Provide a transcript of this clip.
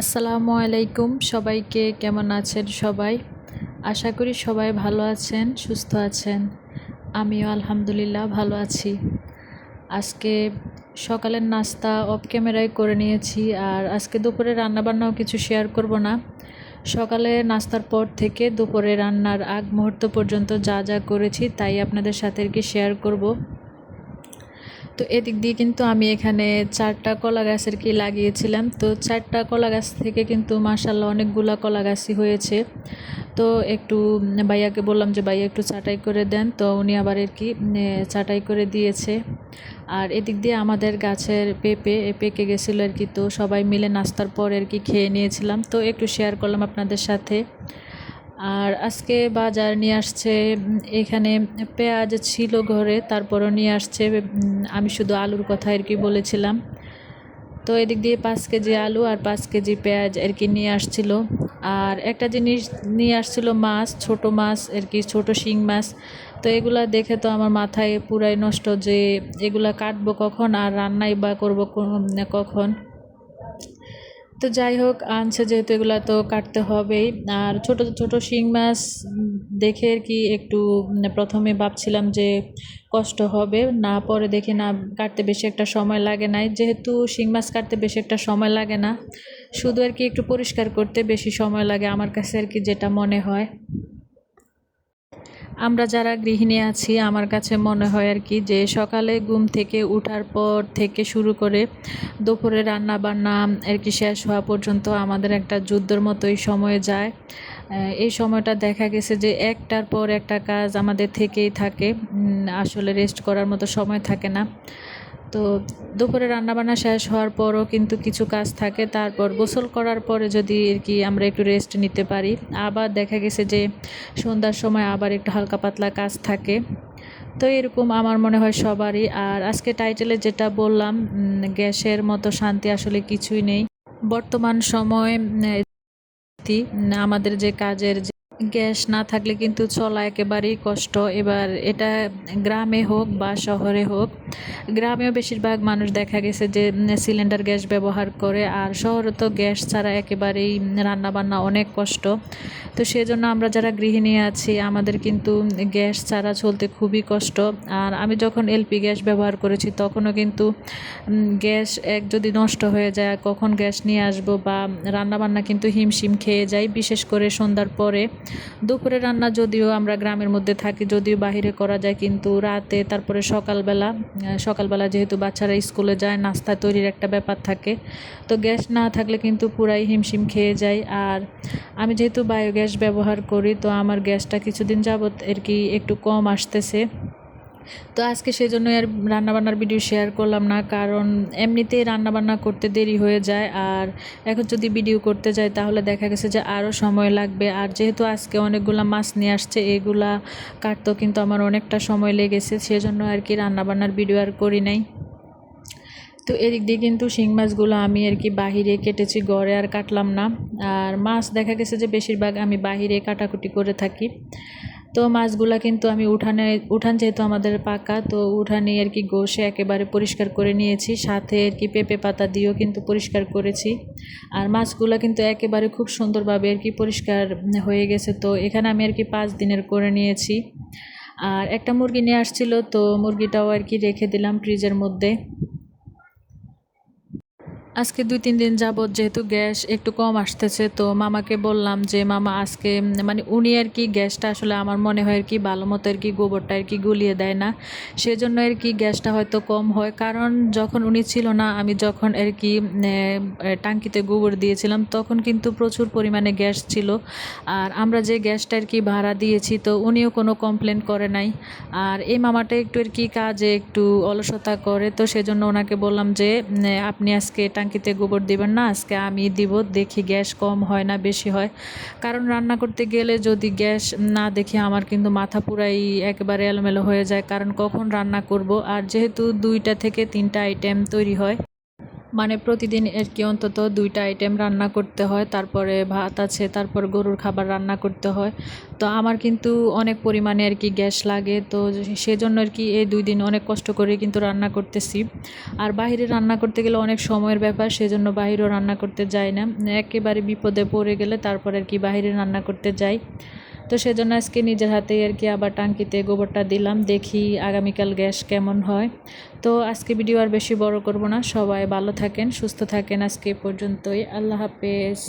আসসালামু আলাইকুম। সবাইকে কেমন আছেন সবাই? আশা করি সবাই ভালো আছেন, সুস্থ আছেন। আমিও আলহামদুলিল্লাহ ভালো আছি। আজকে সকালের নাস্তা অফ ক্যামেরায় করে নিয়েছি আর আজকে দুপুরে রান্নাবান্নাও কিছু শেয়ার করব না। সকালে নাস্তার পর থেকে দুপুরে রান্নার আগ মুহূর্ত পর্যন্ত যা যা করেছি তাই আপনাদের সাথে কি শেয়ার করব। তো এদিক দিয়ে কিন্তু আমি এখানে চারটা কলা গাছের কি লাগিয়েছিলাম। তো চারটা কলা গাছ থেকে কিন্তু মাসাল্লাহ অনেকগুলা কলা গাছই হয়েছে। তো একটু ভাইয়াকে বললাম যে, ভাইয়া, একটু চাটাই করে দেন। তো উনি আবার আর কি চাটাই করে দিয়েছে। আর এদিক দিয়ে আমাদের গাছের পেঁপে পেকে গেছিল আর কি। তো সবাই মিলে নাস্তার পর আর কি খেয়ে নিয়েছিলাম। তো একটু শেয়ার করলাম আপনাদের সাথে। আর আজকে বাজার নিয়ে আসছে এখানে পেঁয়াজ ছিল ঘরে, তারপরও নিয়ে আসছে আমি শুধু আলুর কথা আর কি বলেছিলাম। তো এদিক দিয়ে পাঁচ কেজি আলু আর পাঁচ কেজি পেঁয়াজ আর কি নিয়ে আসছিল। আর একটা জিনিস নিয়ে আসছিল মাছ, ছোট মাছ আর কি, ছোট শিং মাছ। তো এগুলা দেখে তো আমার মাথায় পুরাই নষ্ট যে এগুলা কাটবো কখন আর রান্নাই বা করব কখন? তো যাই হোক, আনছে যেহেতু এগুলো তো কাটতে হবেই। আর ছোট ছোট শিং মাছ দেখে আর কি একটু প্রথমে ভাবছিলাম যে কষ্ট হবে, না পরে দেখি না কাটতে বেশি একটা সময় লাগে নাই। যেহেতু শিং মাছ কাটতে বেশি একটা সময় লাগে না, শুধু আর কি একটু পরিষ্কার করতে বেশি সময় লাগে আমার কাছে আর কি যেটা মনে হয়। আমরা যারা গৃহিণী আছি, আমার কাছে মনে হয় আর কি যে সকালে ঘুম থেকে উঠার পর থেকে শুরু করে দুপুরে রান্না বান্না আর কি শেষ হওয়া পর্যন্ত আমাদের একটা যুদ্ধের মতোই সময় যায়। এই সময়টা দেখা গেছে যে একটার পর একটা কাজ আমাদের থেকেই থাকে। আসলে রেস্ট করার মতো সময় থাকে না। তো দুপুরে রান্নাবান্না শেষ হওয়ার পরও কিন্তু কিছু কাজ থাকে। তারপর গোসল করার পরে যদি আর কি আমরা একটু রেস্ট নিতে পারি, আবার দেখা গেছে যে সন্ধ্যার সময় আবার একটু হালকা পাতলা কাজ থাকে। তো এরকম আমার মনে হয় সবারই। আর আজকে টাইটেলে যেটা বললাম গ্যাসের মতো শান্তি আসলে কিছুই নেই। বর্তমান সময় আমাদের যে কাজের যে গ্যাস না থাকলে কিন্তু চলা একেবারেই কষ্ট। এবার এটা গ্রামে হোক বা শহরে হোক, গ্রামেও বেশিরভাগ মানুষ দেখা গেছে যে, সিলিন্ডার গ্যাস ব্যবহার করে, আর শহরে তো গ্যাস ছাড়া একেবারেই রান্নাবান্না অনেক কষ্ট। তো সেজন্য আমরা যারা গৃহিণী আছি, আমাদের কিন্তু গ্যাস ছাড়া চলতে খুবই কষ্ট। আর আমি যখন এলপি গ্যাস ব্যবহার করেছি, তখনও কিন্তু গ্যাস এক যদি নষ্ট হয়ে যায়, কখন গ্যাস নিয়ে আসব বা রান্নাবান্না কিন্তু হিমশিম খেয়ে যাই, বিশেষ করে সন্ধ্যার পরে। দুপুরে রান্না যদিও আমরা গ্রামের মধ্যে থাকি, যদিও বাহিরে করা যায়, কিন্তু রাতে, তারপরে সকালবেলা সকালবেলা যেহেতু বাচ্চারা স্কুলে যায়, নাস্তা তৈরির একটা ব্যাপার থাকে। তো গ্যাস না থাকলে কিন্তু পুরাই হিমশিম খেয়ে যায়। আর আমি যেহেতু বায়োগ্যাস ব্যবহার করি, তো আমার গ্যাসটা কিছুদিন যাবৎ আর কি একটু কম আসতেছে। তো আজকে সেই জন্য আর রান্নাবান্নার ভিডিও শেয়ার করলাম না, কারণ এমনিতেই রান্নাবান্না করতে দেরি হয়ে যায়। আর এখন যদি ভিডিও করতে যাই, তাহলে দেখা গেছে যে আরও সময় লাগবে। আর যেহেতু আজকে অনেকগুলা মাছ নিয়ে আসছে, এগুলা কাটতেও কিন্তু আমার অনেকটা সময় লেগেছে, সেজন্য আর কি রান্নাবান্নার ভিডিও আর করি নাই। তো এদিক দিয়ে কিন্তু শিং মাছগুলো আমি আর কি বাহিরে কেটেছি গড়ে আর কাটলাম না। আর মাছ দেখা গেছে যে বেশিরভাগ আমি বাহিরে কাটাকুটি করে থাকি। তো মাছগুলা কিন্তু আমি উঠানে, উঠান যেহেতু আমাদের পাকা, তো উঠানে আর কি গোসে একেবারে পরিষ্কার করে নিয়েছি। সাথে আর কি পেঁপে পাতা দিয়েও কিন্তু পরিষ্কার করেছি। আর মাছগুলা কিন্তু একেবারে খুব সুন্দরভাবে আর কি পরিষ্কার হয়ে গেছে। তো এখানে আমি আর কি পাঁচ দিনের করে নিয়েছি। আর একটা মুরগি নিয়ে আসছিল, তো মুরগিটাও আর কি রেখে দিলাম ফ্রিজের মধ্যে। আজকে দুই, তিন দিন যাবৎ যেহেতু গ্যাস একটু কম আসতেছে, তো মামাকে বললাম যে, মামা, আজকে মানে উনি আর কি গ্যাসটা আসলে আমার মনে হয় আর কি ভালো মতো আর কি গোবরটা আর কি গুলিয়ে দেয় না। সেজন্য আর কি গ্যাসটা হয়তো কম হয়। কারণ যখন উনি ছিল না, আমি যখন আর কি টাঙ্কিতে গোবর দিয়েছিলাম, তখন কিন্তু প্রচুর পরিমাণে গ্যাস ছিল। আর আমরা যে গ্যাসটা আর কি ভাড়া দিয়েছি, তো উনিও কোনো কমপ্লেন করে নাই। আর এই মামাটা একটু আর কি কাজে একটু অলসতা করে, তো সেজন্য ওনাকে বললাম যে আপনি আজকে টাঙ্কিতে গোবর দিবেন না, আজকে আমি দিব, দেখি গ্যাস কম হয় না বেশি হয়। কারণ রান্না করতে গেলে যদি গ্যাস না দেখি, আমার কিন্তু মাথা পুরাই একেবারে এলোমেলো হয়ে যায়। কারণ কখন রান্না করব? আর যেহেতু দুইটা থেকে তিনটা আইটেম তৈরি হয় মানে প্রতিদিন আর কি অন্তত দুইটা আইটেম রান্না করতে হয়, তারপরে ভাত আছে, তারপর গরুর খাবার রান্না করতে হয়। তো আমার কিন্তু অনেক পরিমাণে আর কি গ্যাস লাগে, তো সেজন্য আর কি এই দুই দিন অনেক কষ্ট করে কিন্তু রান্না করতেছি। আর বাইরে রান্না করতে গেলে অনেক সময়ের ব্যাপার, সেজন্য বাইরেও রান্না করতে যাই না। একেবারে বিপদে পড়ে গেলে তারপর আর কি বাইরে রান্না করতে যাই। তো সেজন্য আজকে নিজের হাতেই আর কি আবার টাঙ্কিতে গোবরটা দিলাম, দেখি আগামীকাল গ্যাস কেমন হয়। তো আজকে ভিডিও আর বেশি বড় করব না, সবাই ভালো থাকেন, সুস্থ থাকেন, আজকে পর্যন্তই, আল্লাহ হাফেজ।